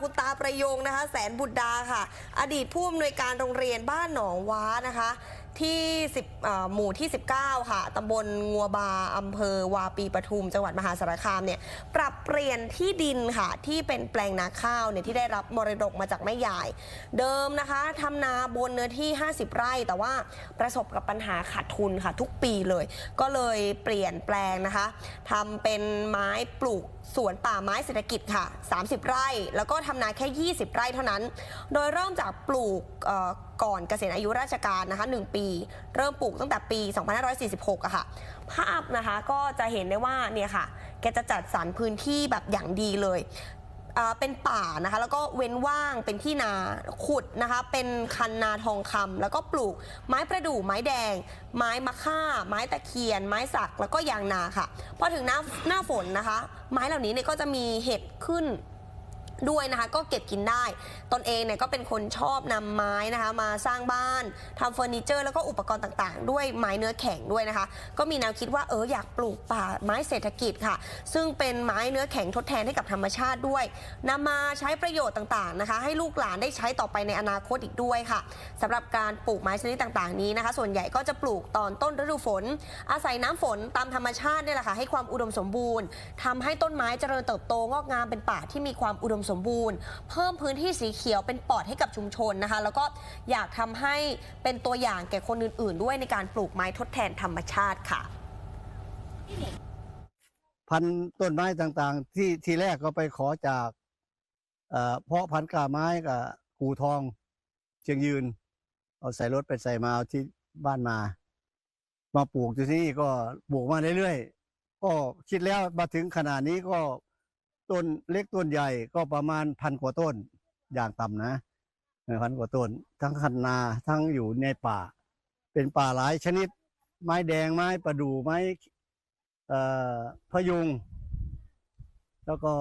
คุณตาประยงนะคะ แสนบุตรดาค่ะ อดีตผู้อำนวยการโรงเรียนบ้านหนองว้านะคะที่10อ่าหมู่ที่ 19 ค่ะตำบลงัวบาอำเภอวาปีปทุม จังหวัดมหาสารคามเนี่ยปรับเปลี่ยนที่ดินค่ะ ที่เป็นแปลงนาข้าวเนี่ยที่ได้รับมรดกมาจากแม่ยาย เดิมนะคะทำนาบนเนื้อที่ 50 ไร่ แต่ว่าประสบกับปัญหาขาดทุนค่ะทุกปีเลย ก็เลยเปลี่ยนแปลงนะคะทำเป็นไม้ปลูกสวนป่าไม้เศรษฐกิจค่ะ 30 ไร่ แล้วก็ทำนาแค่ 20 ไร่เท่านั้น โดยเริ่มจากปลูกเอ่อ ก่อนเกษียณอายุราชการนะคะ1ปี เริ่มปลูกตั้งแต่ปี 2546อะค่ะ ภาพนะคะก็จะเห็นได้ว่าเนี่ยค่ะ แกจะจัดสรรพื้นที่แบบอย่างดีเลยเป็นป่านะคะแล้วก็เว้นว่างเป็นที่นาขุดนะคะเป็นคันนาทองคำแล้วก็ปลูกไม้ประดู่ไม้แดง ไม้มะค่า ไม้ตะเคียน ไม้สักแล้วก็ยางนาค่ะพอถึงหน้าหน้าฝนนะคะ ไม้เหล่านี้เนี่ยก็จะมีเห็ดขึ้น ด้วยนะคะก็เก็บกินได้ ตนเองเนี่ยก็เป็นคนชอบนำไม้นะคะมาสร้างบ้านทำเฟอร์นิเจอร์ แล้วก็อุปกรณ์ต่างๆ ด้วยไม้เนื้อแข็งด้วยนะคะ ก็มีแนวคิดว่าเอออยากปลูกป่าไม้เศรษฐกิจค่ะ ซึ่งเป็นไม้เนื้อแข็งทดแทนให้กับธรรมชาติด้วยนำมาใช้ประโยชน์ต่างๆนะคะ ให้ลูกหลานได้ใช้ต่อไปในอนาคตอีกด้วยค่ะสำหรับการปลูกไม้ชนิดต่างๆนี้นะคะ ส่วนใหญ่ก็จะปลูกตอนต้นฤดูฝน อาศัยน้ำฝนตามธรรมชาติเนี่ยแหละค่ะให้ความอุดมสมบูรณ์ทำให้ต้นไม้เจริญเติบโตงอกงามเป็นป่าที่มีความอุดมสมบูรณ์ เพิ่มพื้นที่สีเขียวเป็นปอดให้กับชุมชนนะคะ แล้วก็อยากทำให้เป็นตัวอย่างแก่คนอื่น ๆ ด้วยในการปลูกไม้ทดแทนธรรมชาติค่ะ พันธุ์ต้นไม้ต่างๆ ที่ทีแรกก็ไปขอจากเอ่อเพาะพันธุ์กาไม้กับกูทองเชียงยืน เอาใส่รถไปใส่มาเอาที่บ้านมา มาปลูกที่นี่ก็ปลูกมาเรื่อยๆก็คิดแล้วมาถึงขนาดนี้ก็ ต้นเล็กต้นใหญ่ก็ประมาณพันกว่าต้นอย่างต่ำนะพันกว่าต้น ทั้งคันนาทั้งอยู่ในป่า เป็นป่าหลายชนิด ไม้แดงไม้ประดู่ไม้พะยุง แล้วก็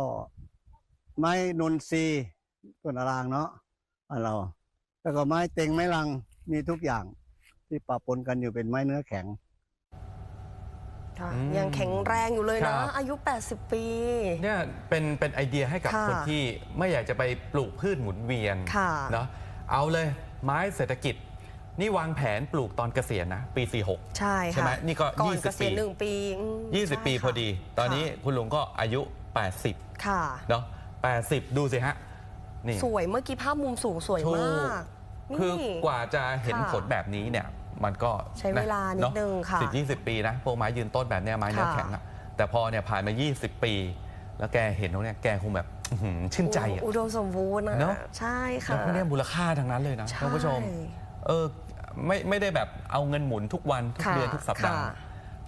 ไม้นนทรีต้นอรางเนาะบ้านเรา แล้วก็ไม้เต็งไม้ลังมีทุกอย่างที่ปะปนกันอยู่เป็นไม้เนื้อแข็ง ค่ะอืมยังแข็งแรงอยู่เลยครันะบ อายุ 80 ปี เนี่ยเป็นเป็นไอเดียให้กับค่ะคนที่ไม่อยากจะไปปลูกพืชหมุนเวียนค่ะเนาะเอาเลยไม้เศรษฐกิจ นี่วางแผนปลูกตอนเกษียณนะปี 46 ใช่ใช่ไหมค่ะนี่ก็ ก่อน20เกษียณปีหนึ่งปีอืมใช่20 ปีค่ะพอดี ตอนนี้ค่ะคุณลุงก็อายุ 80ค่ะ เนาะ80 ดูสิฮะ นี่สวยเมื่อกี้ภาพมุมสูงสวยถูมากคือนี่ กว่าจะเห็นค่ะ ผลแบบนี้เนี่ย มันก็ใช้เวลานิดนึงค่ะสิบยี่สิบปีนะ พวกไม้ยืนต้นแบบเนี้ยไม้เนื้อค่ะ แข็งอะแต่พอเนี่ยผ่านมา 20 ปี แล้วแกเห็นตรงเนี้ยแกคงแบบอื้อหือชื่นใจอะ อุดมสมบูรณ์นะเนอะ ใช่ค่ะ แล้วพวกเนี้ยมูลค่าทั้งนั้นเลยนะใช่ท่านผู้ชม เออไม่ไม่ได้แบบเอาเงินหมุนทุกวันทุกค่ะเดือนทุกสัปดาห์ ค่ะ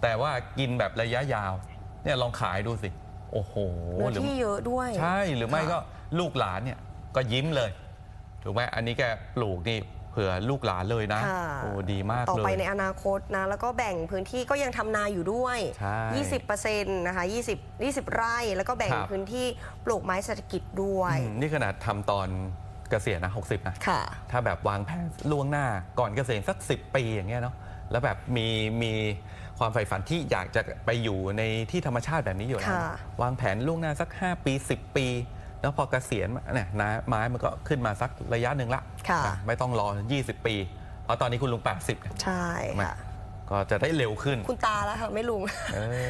แต่ว่ากินแบบระยะยาวเนี่ยลองขายดูสิ โอ้โหเนื้อหรือที่เยอะด้วย ใช่หรือไม่ค่ะ ก็ลูกหลานเนี่ยก็ยิ้มเลย ถูกไหมอันนี้แกปลูกนี่ เผื่อลูกหลานเลยนะค่ะโอ้ดีมากต่อเลยไปในอนาคตนะ แล้วก็แบ่งพื้นที่ก็ยังทำนาอยู่ด้วย ใช่20%นะคะ20 20 ไร่แล้วก็แบ่งครับ พื้นที่ปลูกไม้เศรษฐกิจด้วย อืมนี่ขนาดทำตอนเกษียณนะ 60 นะ ค่ะ ถ้าแบบวางแผนล่วงหน้าก่อนเกษียณสัก 10 ปีอย่างเงี้ยเนาะแล้วแบบมีมีความใฝ่ฝันที่อยากจะไปอยู่ในที่ธรรมชาติแบบนี้อยู่แล้วค่ะ วางแผนล่วงหน้าสัก 5 ปี 10 ปี แล้วพอเกษียณเนี่ยนะไม้มันก็ขึ้นมาสักระยะหนึ่งละค่ะนะไม่ต้องรอ 20 ปี เพราะตอนนี้คุณลุง 80เนี่ยใช่ค่ะก็จะได้เร็วขึ้นคุณตาแล้วค่ะ ไม่ลุง เออ